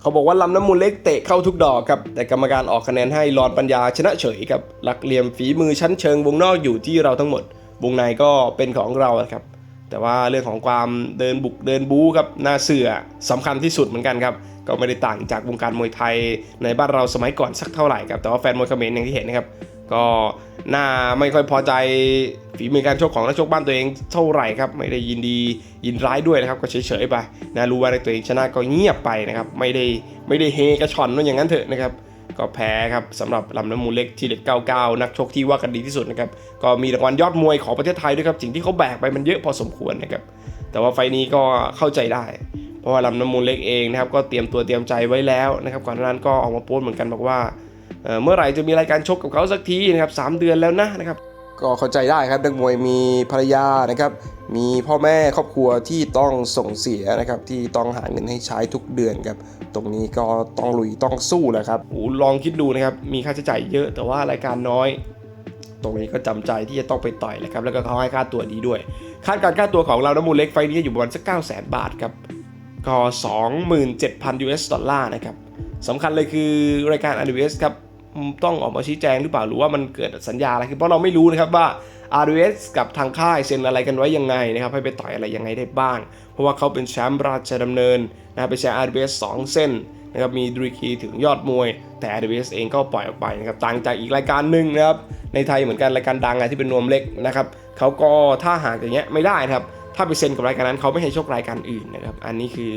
เขาบอกว่าลำน้ำมูลเล็กเตะเข้าทุกดอกครับ แต่กรรมการออกคะแนนให้รอนปัญญาชนะเฉยครับหลักเหลี่ยมฝีมือชั้นเชิงวงนอกอยู่ที่เราทั้งหมด วงในก็เป็นของเราครับ แต่ว่าเรื่องของความเดินบุกเดินบู๊ครับหน้าเสือสำคัญที่สุดเหมือนกันครับก็ไม่ได้ต่างจากวงการมวยไทยในบ้านเราสมัยก่อนสักเท่าไหร่ครับแต่ว่าแฟนมวยเขมรอย่างที่เห็นนะครับ ก็น่าไม่ค่อยพอใจฝีมือการชกของนักชกบ้านตัวเองเท่าไหร่ครับ ไม่ได้ยินดียินร้ายด้วยนะครับ ก็เฉยๆไปนะรู้ว่าตัวเองชนะก็เงียบไปนะครับ ไม่ได้ไม่ได้เฮกระชอนว่าอย่างนั้นเถอะนะครับก็แพ้ครับสำหรับลำน้ำมูลเล็กทีเด็ด99 นักชกที่ว่ากันดีที่สุดนะครับ ก็มีรางวัลยอดมวยของประเทศไทยด้วยครับ สิ่งที่เขาแบกไปมันเยอะพอสมควรนะครับ แต่ว่าไฟนี้ก็เข้าใจได้ เพราะว่าลำน้ำมูลเล็กเองนะครับ ก็เตรียมตัวเตรียมใจไว้แล้วนะครับ ก่อนหน้านั้นก็ออกมาโพสเหมือนกันบอกว่า เอ่อเมื่อไหร่จะมีรายการชกกับเขาสักทีนะครับสามเดือนแล้วนะนะครับก็เข้าใจได้ครับนักมวยมีภรรยานะครับมีพ่อแม่ครอบครัวที่ต้องส่งเสียนะครับที่ต้องหาเงินให้ใช้ทุกเดือนครับตรงนี้ก็ต้องลุยต้องสู้แหละครับโอ้ลองคิดดูนะครับมีค่าใช้จ่ายเยอะแต่ว่ารายการน้อย ตรงนี้ก็จำใจที่จะต้องไปต่อยแหละครับแล้วก็เขาให้ค่าตัวดีด้วย คาดการณ์ค่าตัวของเราน้ำมูลเล็กไฟล์นี้อยู่ประมาณสัก9 0 0 0 0 0 บาทครับก็ 27,000 US ดอลลาร์นะครับ สำคัญเลยคือรายการ RWS ครับต้องออกมาชี้แจงหรือเปล่าหรือว่ามันเกิดสัญญาอะไรคือเพราะเราไม่รู้นะครับว่า RWS กับทางค่ายเซ็นอะไรกันไว้ยังไงนะครับให้ไปต่อยอะไรยังไงได้บ้าง เพราะว่าเขาเป็นแชมป์ราชดำเนินนะครับเป็นแชมป์ RWS 2 เส้นนะครับมีดรีคีถึงยอดมวย แต่ RWS เองก็ปล่อยออกไปนะครับต่างจากอีกรายการหนึ่งนะครับในไทยเหมือนกันรายการดังไงที่เป็นนวมเล็กนะครับเขาก็ถ้าหากอย่างเงี้ยไม่ได้นะครับถ้าไปเซ็นกับรายการนั้นเขาไม่ให้ชกรายการอื่นนะครับอันนี้คือ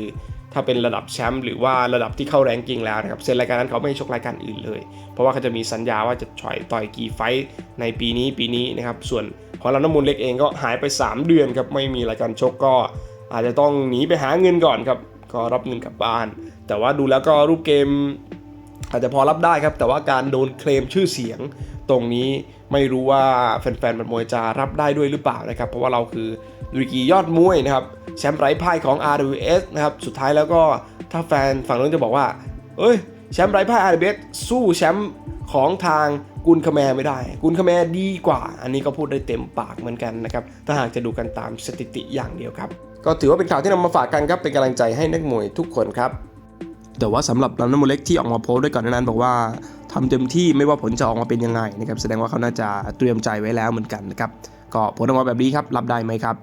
ถ้าเป็นระดับแชมป์หรือว่าระดับที่เข้าแรงกิ้งแล้วนะครับเซ็นรายการนั้นเขาไม่ชกรายการอื่นเลย เพราะว่าเขาจะมีสัญญาว่าจะต่อยต่อยกี่ไฟต์ในปีนี้ปีนี้นะครับส่วนของเราน้ำมูลเล็กเองก็หายไป 3 เดือนครับไม่มีรายการชกก็อาจจะต้องหนีไปหาเงินก่อนครับก็รับเงินกลับบ้าน แต่ว่าดูแล้วก็รูปเกม อาจจะพอรับได้ครับ แต่ว่าการโดนเคลมชื่อเสียง ตรงนี้ไม่รู้ว่าแฟนๆบันมวยจะรับได้ด้วยหรือเปล่านะครับ เพราะว่าเราคือ ดุกียอดมวยนะครับแชมป์ไร้พ่ายของ RWS นะครับสุดท้ายแล้วก็ถ้าแฟนฝั่งนู้นจะบอกว่าเอ้ยแชมป์ไร้พ่าย RWS สู้แชมป์ของทางกุนคแมไม่ได้ กุนคแมดีกว่า อันนี้ก็พูดได้เต็มปากเหมือนกันนะครับ ถ้าหากจะดูกันตามสถิติอย่างเดียวครับ ก็ถือว่าเป็นข่าวที่นำมาฝากกันครับ เป็นกำลังใจให้นักมวยทุกคนครับ แต่ว่าสำหรับลำน้ำมูลเล็กที่ออกมาโพสต์ด้วยก่อนนั้นบอกว่าทำเต็มที่ไม่ว่าผลจะออกมาเป็นยังไงนะครับ แสดงว่าเขาน่าจะเตรียมใจไว้แล้วเหมือนกันนะครับ ก็ผลออกมาแบบนี้ครับ รับได้ไหมครับ